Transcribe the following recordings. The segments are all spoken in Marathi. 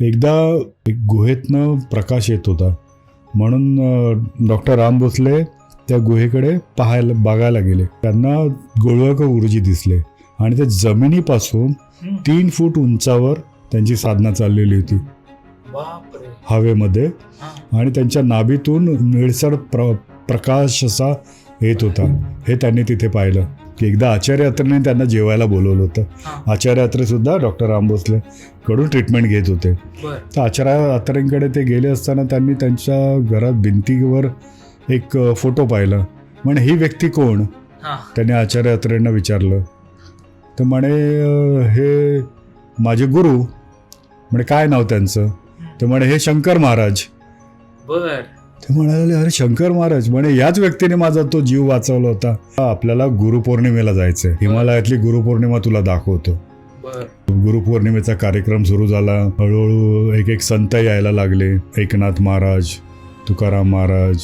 एकदा एक गुहेतनं प्रकाश येत होता. म्हणून डॉक्टर राम भोसले त्या गुहेकडे पाहायला बघायला गेले. त्यांना गोळवाक गुरुजी दिसले आणि त्या जमिनीपासून तीन फूट उंचावर त्यांची साधना चाललेली होती. हवेमध्ये. आणि त्यांच्या नाभीतून निळसर प्र प्रकाश असा येत होता. हे त्यांनी तिथे पाहिलं. की एकदा आचार्य अत्रेने त्यांना जेवायला बोलवलं होतं. हा. आचार्य अत्रे सुद्धा डॉक्टर राम भोसले कडून ट्रीटमेंट घेत होते. तर आचार्य अत्रेंकडे ते गेले असताना त्यांनी त्यांच्या घरात भिंतीवर एक फोटो पाहिला. म्हणे ही व्यक्ती कोण? त्यांनी आचार्य अत्रेंना विचारलं. तर म्हणे हे माझे गुरु. म्हणे काय नाव त्यांचं? तर म्हणे हे शंकर महाराज. बर. ते म्हणाले अरे शंकर महाराज म्हणे याच व्यक्तीने माझा तो जीव वाचवला होता. आपल्याला गुरुपौर्णिमेला जायचंय. हिमालयातली गुरुपौर्णिमा तुला दाखवतो. गुरुपौर्णिमेचा कार्यक्रम सुरू झाला. हळूहळू एक एक संत यायला लागले. एकनाथ महाराज तुकाराम महाराज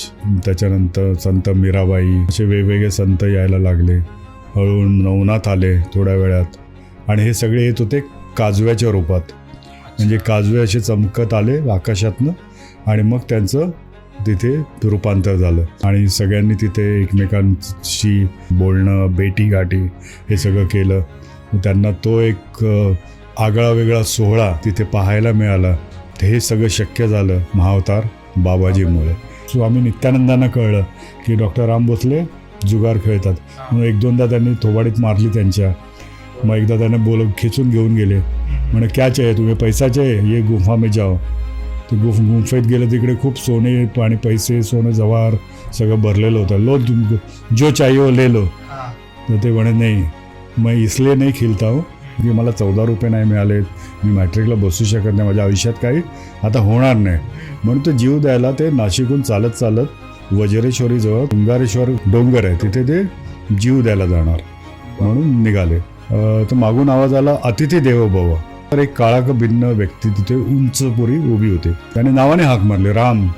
त्याच्यानंतर संत मीराबाई असे वेगवेगळे संत यायला लागले. हळूहळू नवनाथ आले थोड्या वेळात. आणि हे सगळे येत होते काजव्याच्या रूपात. म्हणजे काजवे असे चमकत आले आकाशातनं. आणि मग त्यांचं तिथे रूपांतर झालं. आणि सगळ्यांनी तिथे एकमेकांशी बोलणं बेटी गाठी हे सगळं केलं. त्यांना तो एक आगळा वेगळा सोहळा तिथे पाहायला मिळाला. हे सगळं शक्य झालं महावतार बाबाजीमुळे. स्वामी नित्यानंदांना कळलं की डॉक्टर राम भोसले जुगार खेळतात. म्हणून एक दोनदा त्यांनी थोबाडीत मारली त्यांच्या. मग एकदा त्यांना बोल खेचून घेऊन गेले. म्हणे क्याचे आहे तुम्ही? पैसाचे आहे ये गुफा मे जाओ. ते गुफ गुंफेत गेलं तिकडे खूप सोने आणि पैसे सोनं जवाहर सगळं भरलेलं होतं. लो तुम जो चाहिए ले लो तर ते म्हणे नाही मैं इसलिए नाही खिलता हूँ की मला चौदा रुपये नाही मिळाले. मी मॅट्रिकला बसू शकत नाही माझ्या आयुष्यात काही आता होणार नाही. म्हणून तो जीव द्यायला ते नाशिकहून चालत चालत वज्रेश्वरीजवळ तुंगारेश्वर डोंगर आहे. तिथे ते जीव द्यायला जाणार. म्हणून निघाले. तर मागून आवाज आला अतिथी देवो भव. तर एक काळाक भिन्न व्यक्ती तिथे उंच पुरी उभी होते. त्याने नावाने हाक मारले राम.